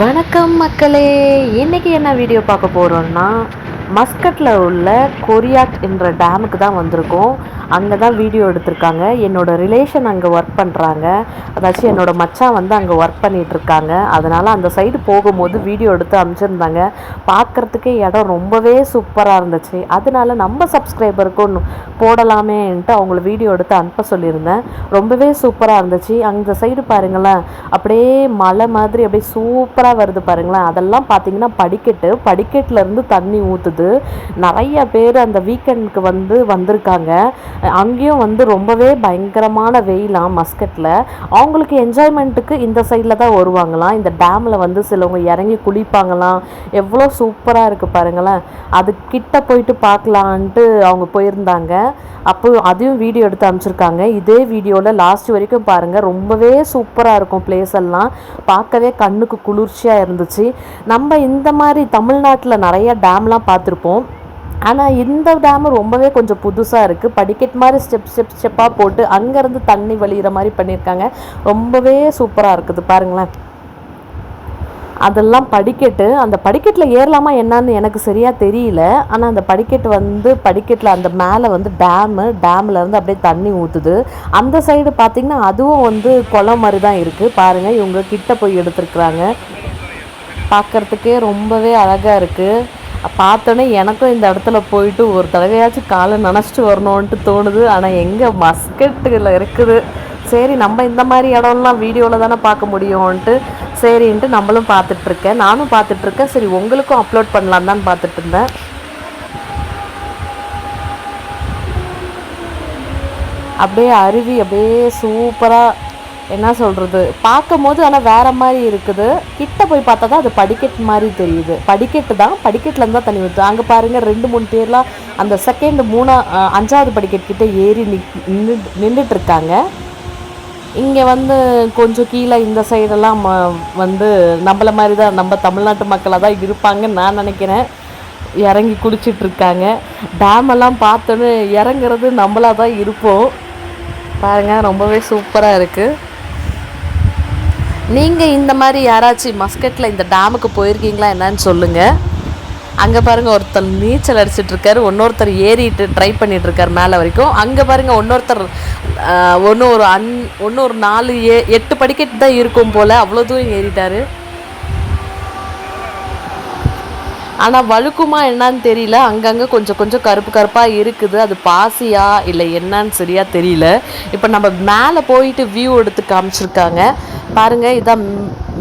வணக்கம் மக்களே. இன்றைக்கி என்ன வீடியோ பார்க்க போகிறோன்னா மஸ்கட்டில் உள்ள கொரியாட் என்ற டேமுக்கு தான் வந்திருக்கோம். அங்கே தான் வீடியோ எடுத்திருக்காங்க. என்னோட ரிலேஷன் அங்கே ஒர்க் பண்ணுறாங்க அதாச்சும் என்னோட மச்சான் வந்து அங்கே ஒர்க் பண்ணிகிட்ருக்காங்க அதனால் அந்த சைடு போகும்போது வீடியோ எடுத்து அனுப்பிச்சிருந்தாங்க பார்க்குறதுக்கே இடம் ரொம்பவே சூப்பராக இருந்துச்சு. அதனால நம்ம சப்ஸ்கிரைபருக்கும் போடலாமேன்ட்டு அவங்கள வீடியோ எடுத்து அனுப்ப சொல்லியிருந்தேன். ரொம்பவே சூப்பராக இருந்துச்சு. அந்த சைடு பாருங்களேன். அப்படியே மலை மாதிரி அப்படியே சூப்பராக வருது பாருங்களேன். அதெல்லாம் பார்த்தீங்கன்னா படிக்கட்டு. படிக்கட்டுலேருந்து தண்ணி ஊற்றுது நிறைய பேர் அந்த வீக்கெண்டுக்கு வந்து வந்திருக்காங்க. அங்கேயும் வந்து ரொம்பவே பயங்கரமான வெயிலாம் மஸ்கட்டில் அவங்களுக்கு என்ஜாய்மெண்ட்டுக்கு இந்த சைடில் தான் வருவாங்களாம். இந்த டேமில் வந்து சிலவங்க இறங்கி குளிப்பாங்களாம். எவ்வளோ சூப்பராக இருக்குது பாருங்களேன். அது கிட்ட போயிட்டு பார்க்கலான்ட்டு அவங்க போயிருந்தாங்க. அப்போ அதையும் வீடியோ எடுத்து அனுப்பிச்சிருக்காங்க. இதே வீடியோவில் லாஸ்ட் வரைக்கும் பாருங்கள் ரொம்பவே சூப்பராக இருக்கும் பிளேஸ் எல்லாம். பார்க்கவே கண்ணுக்கு குளிர்ச்சியாக இருந்துச்சு. நம்ம இந்த மாதிரி தமிழ்நாட்டில் நிறைய டேம்லாம் பார்த்துருப்போம். ஆனால் இந்த டேமு ரொம்பவே கொஞ்சம் புதுசாக இருக்குது படிக்கட் மாதிரி ஸ்டெப் ஸ்டெப் ஸ்டெப்பாக போட்டு அங்கேருந்து தண்ணி வழிகிற மாதிரி பண்ணியிருக்காங்க. ரொம்பவே சூப்பராக இருக்குது. பாருங்களேன். அதெல்லாம் படிக்கட்டு. அந்த படிக்கட்டில் ஏறலாமா என்னன்னு எனக்கு சரியாக தெரியல. ஆனால் அந்த படிக்கட்டு வந்து படிக்கட்டில் அந்த மேலே வந்து டேமு டேமில் இருந்து அப்படியே தண்ணி ஊற்றுது அந்த சைடு பார்த்திங்கன்னா அதுவும் வந்து குளம் மாதிரி தான் இருக்குது பாருங்கள் இவங்க கிட்ட போய் எடுத்துருக்குறாங்க. பார்க்குறதுக்கே ரொம்பவே அழகாக இருக்குது பார்த்தோன்னே எனக்கும் இந்த இடத்துல போயிட்டு ஒரு தடவையாச்சும் காலை நனைச்சிட்டு வரணுன்ட்டு தோணுது. ஆனால் எங்கே மஸ்கட்டில் இருக்குது. சரி நம்ம இந்த மாதிரி இடம்லாம் வீடியோவில் தானே பார்க்க முடியும்ன்ட்டு சரின்ட்டு நம்மளும் பார்த்துட்ருக்கேன். நானும் பார்த்துட்ருக்கேன். சரி உங்களுக்கும் அப்லோட் பண்ணலாம் தான் பார்த்துட்டு இருந்தேன் அப்படியே அருவி அப்படியே சூப்பராக என்ன சொல்கிறது பார்க்கும் போது ஆனால் வேறு மாதிரி இருக்குது. கிட்ட போய் பார்த்தா தான் அது படிக்கட்டு மாதிரி தெரியுது. படிக்கட்டு தான். படிக்கட்டில் தான் தண்ணி ஊற்று அங்கே பாருங்கள் ரெண்டு மூணு பேர்லாம் அந்த செகண்ட் மூணா அஞ்சாவது படிக்கட்டு கிட்டே ஏறி நிக் நின்று நின்றுட்டுருக்காங்க இங்கே வந்து கொஞ்சம் கீழே இந்த சைடெல்லாம் ம- வந்து நம்மள மாதிரி தான் நம்ம தமிழ்நாட்டு மக்களாக தான் இருப்பாங்கன்னு நான் நினைக்கிறேன். இறங்கி குளிச்சிட்டு இருக்காங்க. பார்த்தோன்னு இறங்குறது நம்மளா தான் இருப்போம். பாருங்கள் ரொம்பவே சூப்பராக இருக்குது நீங்கள் இந்த மாதிரி யாராச்சும் மஸ்கட்டில் இந்த டேமுக்கு போயிருக்கீங்களா என்னன்னு சொல்லுங்கள் அங்கே பாருங்கள் ஒருத்தர் நீச்சல் அடிச்சிட்டு இருக்காரு இன்னொருத்தர் ஏறிட்டு ட்ரை பண்ணிட்டு இருக்காரு மேலே வரைக்கும். அங்கே பாருங்கள் இன்னொருத்தர் ஒன்று ஒரு அன் ஒன்று ஒரு நாலு ஏ எட்டு படிக்கட்டு தான் இருக்கும் போல் அவ்வளோ தூரம் ஏறிட்டாரு. ஆனால் வழுக்குமா என்னன்னு தெரியல. அங்கங்கே கொஞ்சம் கொஞ்சம் கருப்பு கருப்பாக இருக்குது. அது பாசியா இல்லை என்னன்னு சரியா தெரியல. இப்போ நம்ம மேலே போயிட்டு வியூ எடுத்து காமிச்சிருக்காங்க. பாருங்க இதான்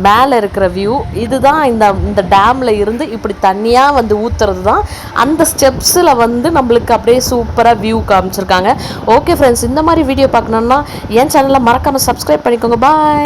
மேலே இருக்கிற வியூ இதுதான் இந்த இந்த டேமில் இருந்து இப்படி தண்ணியாக வந்து ஊற்றுறது தான் அந்த ஸ்டெப்ஸில் வந்து நம்மளுக்கு அப்படியே சூப்பராக வியூ காமிச்சிருக்காங்க. ஓகே ஃப்ரெண்ட்ஸ் இந்த மாதிரி வீடியோ பார்க்கணுன்னா என் சேனலை மறக்காமல் சப்ஸ்கிரைப் பண்ணிக்கோங்க. பாய்